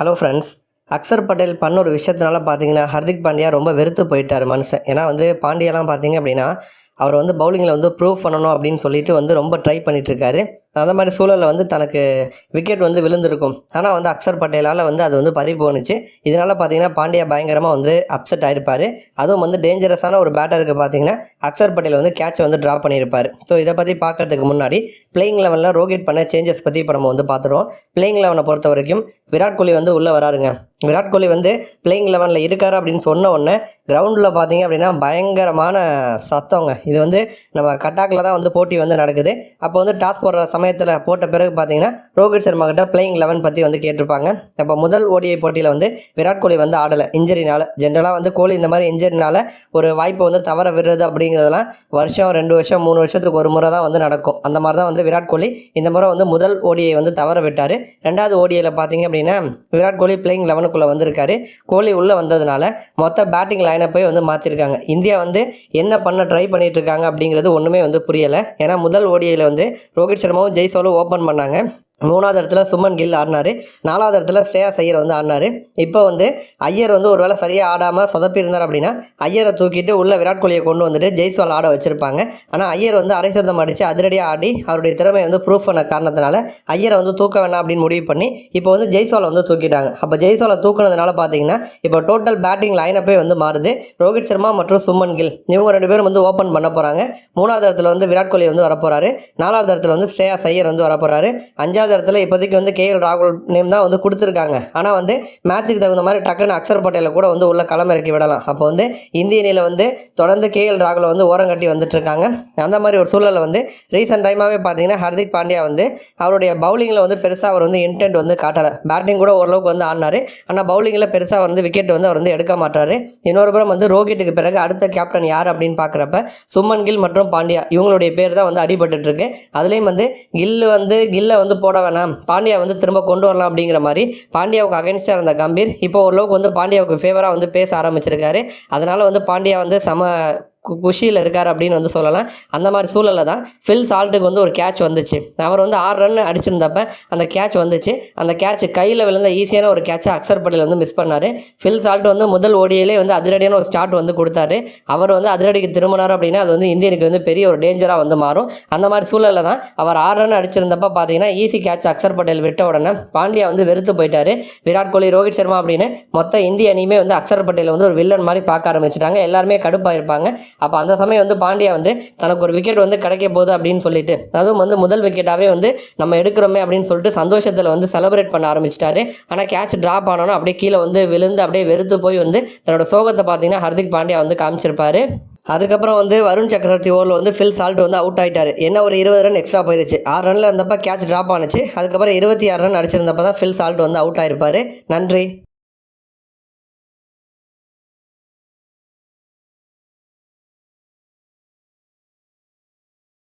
Hello friends Axar Patel பண்ண ஒரு விஷயத்தினால பார்த்தீங்கன்னா ஹர்திக் பாண்டியா ரொம்ப வெறுத்து போயிட்டார் மனுஷன். ஏன்னா வந்து பாண்டியாலாம் பார்த்தீங்க அப்படின்னா அவர் வந்து பவுலிங்கில் வந்து ப்ரூவ் பண்ணணும் அப்படின்னு சொல்லிட்டு வந்து ரொம்ப ட்ரை பண்ணிட்டு அந்த மாதிரி சூழலில் வந்து தனக்கு விக்கெட் வந்து விழுந்திருக்கும். ஆனால் வந்து அக்சர் பட்டேலால் வந்து அது வந்து பறி போணுச்சு. இதனால் பார்த்தீங்கன்னா பாண்டியா பயங்கரமாக வந்து அப்செட் ஆகிருப்பார் அதுவும் வந்து டேஞ்சரஸான ஒரு பேட்டருக்கு பார்த்தீங்கன்னா அக்சர் பட்டேல் வந்து கேட்சை வந்து ட்ராப் பண்ணியிருப்பார். ஸோ இதை பற்றி பார்க்கறதுக்கு முன்னாடி பிளேயிங் லெவலில் ரோஹித் பண்ண சேஞ்சஸ் பற்றி இப்போ நம்ம வந்து பார்த்துருவோம் பிளேயிங் லெவனை பொறுத்த வரைக்கும் விராட் கோலி வந்து உள்ளே வராருங்க. விராட் கோலி வந்து பிளேயிங் லெவனில் இருக்காரு அப்படின்னு சொன்ன உடனே கிரவுண்டில் பார்த்தீங்க அப்படின்னா பயங்கரமான சத்தங்க. இது வந்து நம்ம கட்டாக்கில் தான் வந்து போட்டி வந்து நடக்குது. அப்போ வந்து டாஸ் போடுற சமயத்தில் போட்ட பிறகு பார்த்தீங்கன்னா ரோஹித் சர்மா கிட்ட பிளேயிங் லெவன் பற்றி வந்து கேட்டிருப்பாங்க. அப்போ முதல் ஓடிஐ போட்டியில் வந்து விராட் கோலி வந்து ஆடலை. இன்ஜரினால் ஜென்ரலாக வந்து கோலி இந்த மாதிரி இன்ஜரினால் ஒரு வாய்ப்பை வந்து தவற விடுறது அப்படிங்கிறதெல்லாம் வருஷம் ரெண்டு வருஷம் மூணு வருஷத்துக்கு ஒரு முறை தான் வந்து நடக்கும். அந்த மாதிரி தான் வந்து விராட் கோலி இந்த முறை வந்து முதல் ஓடியை வந்து தவற விட்டார். ரெண்டாவது ஓடியில் பார்த்தீங்க அப்படின்னா விராட் கோலி பிளேயிங் லெவனுக்குள்ளே வந்திருக்காரு. கோலி உள்ளே வந்ததுனால மொத்த பேட்டிங் லைனை போய் வந்து மாற்றிருக்காங்க இந்தியா வந்து என்ன பண்ண ட்ரை பண்ணிட்டு இருக்காங்க அப்படிங்கிறது ஒன்றுமே வந்து புரியலை. ஏன்னா முதல் ஓடியில் வந்து ரோஹித் சர்மாவும் ஜெய்சோலும் ஓப்பன் பண்ணாங்க. மூணாவது இடத்துல சுமன் கில் ஆடினார். நாலாவது இடத்துல ஸ்ரேயா ஐயர் வந்து ஆடினார். இப்போ வந்து ஐயர் வந்து ஒரு வேளை சரியாக ஆடாமல் சொதப்பியிருந்தார் அப்படின்னா ஐயரை தூக்கிட்டு உள்ள விராட் கோலியை கொண்டு வந்துட்டு ஜெய்ஸ்வால் ஆட வச்சுருப்பாங்க. ஆனால் ஐயர் வந்து அரை சதம் அடித்து அதிரடியாக ஆடி அவருடைய திறமையை வந்து ப்ரூஃப் பண்ண காரணத்தினால ஐயரை வந்து தூக்க வேணாம் அப்படின்னு முடிவு பண்ணி இப்போ வந்து ஜெய்ஸ்வாலை வந்து தூக்கிட்டாங்க. அப்போ ஜெய்ஸ்வாலை தூக்குனதுனால பார்த்தீங்கன்னா இப்போ டோட்டல் பேட்டிங் லைனப்பே வந்து மாறுது. ரோஹித் சர்மா மற்றும் சுமன் கில் இவங்க ரெண்டு பேரும் வந்து ஓப்பன் பண்ண போகிறாங்க மூணாவது இடத்துல வந்து விராட் கோலி வந்து வரப்போகிறாரு நாலாவது இடத்துல வந்து ஸ்ரேயா ஐயர் வந்து வரப்போகிறாரு அஞ்சாவது இடத்துல இப்போதைக்கு வந்து கேஎல் ராகுல் நேம் தான் வந்து கொடுத்துருக்காங்க. ஆனால் வந்து மேட்ச்சுக்கு தகுந்த மாதிரி டக்குன்னு அக்சர் பட்டேலை கூட வந்து உள்ள களமிறக்கி விடலாம். அப்போ வந்து இந்திய அணியில் வந்து தொடர்ந்து கேஎல் ராகுலை வந்து ஓரம் கட்டி வந்துட்டு இருக்காங்க அந்த மாதிரி ஒரு சூழலில் வந்து ரீசெண்ட் டைமாகவே பார்த்தீங்கன்னா ஹர்திக் பாண்டியா வந்து அவருடைய பவுலிங்கில் வந்து பெருசாக அவர் வந்து இன்டென்ட் வந்து காட்டலை. பேட்டிங் கூட ஓரளவுக்கு வந்து ஆடினார். ஆனால் பவுலிங்கில் பெருசாக வந்து விக்கெட் வந்து அவர் வந்து எடுக்க மாட்டார். இன்னொரு புறம் வந்து ரோஹிட்டுக்கு பிறகு அடுத்த கேப்டன் யார் அப்படின்னு பார்க்குறப்ப சுமன் கில் மற்றும் பாண்டியா இவங்களுடைய பேர் தான் வந்து அடிபட்டுருக்கு இருக்கு. அதுலேயும் வந்து கில்லு வந்து கில்லை வந்து போட வேணாம். பாண்டியா வந்து திரும்ப கொண்டு வரலாம் அப்படிங்கிற மாதிரி பாண்டியாவுக்கு அகைன்ஸ்டாக இருந்த கம்பீர் இப்போ ஓரளவுக்கு வந்து பாண்டியாவுக்கு ஃபேவராக வந்து பேச ஆரம்பிச்சிருக்காரு. அதனால் வந்து பாண்டியா வந்து சம குஷியில் இருக்கார் அப்படின்னு வந்து சொல்லலாம். அந்த மாதிரி சூழலில் தான் ஃபில் சால்ட்டுக்கு வந்து ஒரு கேட்ச் வந்துச்சு. அவர் வந்து ஆறு ரன் அடிச்சிருந்தப்ப அந்த கேட்ச் வந்துச்சு. அந்த கேட்ச் கையில் விழுந்த ஈஸியான ஒரு கேட்சை அக்சர் பட்டேல் வந்து மிஸ் பண்ணார். ஃபில் சால்ட் வந்து முதல் ஓடியிலே வந்து அதிரடியான ஒரு ஸ்டார்ட் வந்து கொடுத்தாரு. அவர் வந்து அதிரடிக்கு திரும்பினார் அப்படின்னா அது வந்து இந்தியனுக்கு வந்து பெரிய ஒரு டேஞ்சராக வந்து மாறும். அந்த மாதிரி சூழலில் தான் அவர் ஆறு ரன் அடிச்சிருந்தப்ப பார்த்தீங்கன்னா ஈஸி கேட்ச் அக்சர் பட்டேல் விட்ட உடனே பாண்டியா வந்து வெறுத்து போயிட்டாரு. விராட் கோலி ரோஹித் சர்மா அப்படின்னு மொத்த இந்திய அணியுமே வந்து அக்சர் பட்டேல் வந்து ஒரு வில்லன் மாதிரி பார்க்க ஆரம்பிச்சிட்டாங்க. எல்லாருமே கடுப்பாக இருப்பாங்க அப்போ அந்த சமயம் வந்து பாண்டியா வந்து தனக்கு ஒரு விக்கெட் வந்து கிடைக்க போகுது அப்படின்னு சொல்லிட்டு அதுவும் வந்து முதல் விக்கெட்டாகவே வந்து நம்ம எடுக்கிறோமே அப்படின்னு சொல்லிட்டு சந்தோஷத்தில் வந்து செலிப்ரேட் பண்ண ஆரம்பிச்சிட்டாரு. ஆனால் கேட்ச் ட்ராப் ஆனோன்னா அப்படியே கீழே வந்து விழுந்து அப்படியே வெறுத்து போய் வந்து தன்னோட சோகத்தை பார்த்தீங்கன்னா ஹர்திக் பாண்டியா வந்து காமிச்சிருப்பாரு. அதுக்கப்புறம் வந்து வருண் சக்கரவர்த்தி ஓவரில் வந்து ஃபில் சால்ட் வந்து அவுட் ஆகிட்டார் என்ன ஒரு இருபது ரன் எக்ஸ்ட்ரா போயிருச்சு. ஆறு ரனில் இருந்தப்போ கேட்ச் ட்ராப் ஆனுச்சு. அதுக்கப்புறம் இருபத்தி ஆறு ரன் அடிச்சிருந்தப்போ தான் ஃபில் சால்ட் வந்து அவுட் ஆயிருப்பாரு. நன்றி.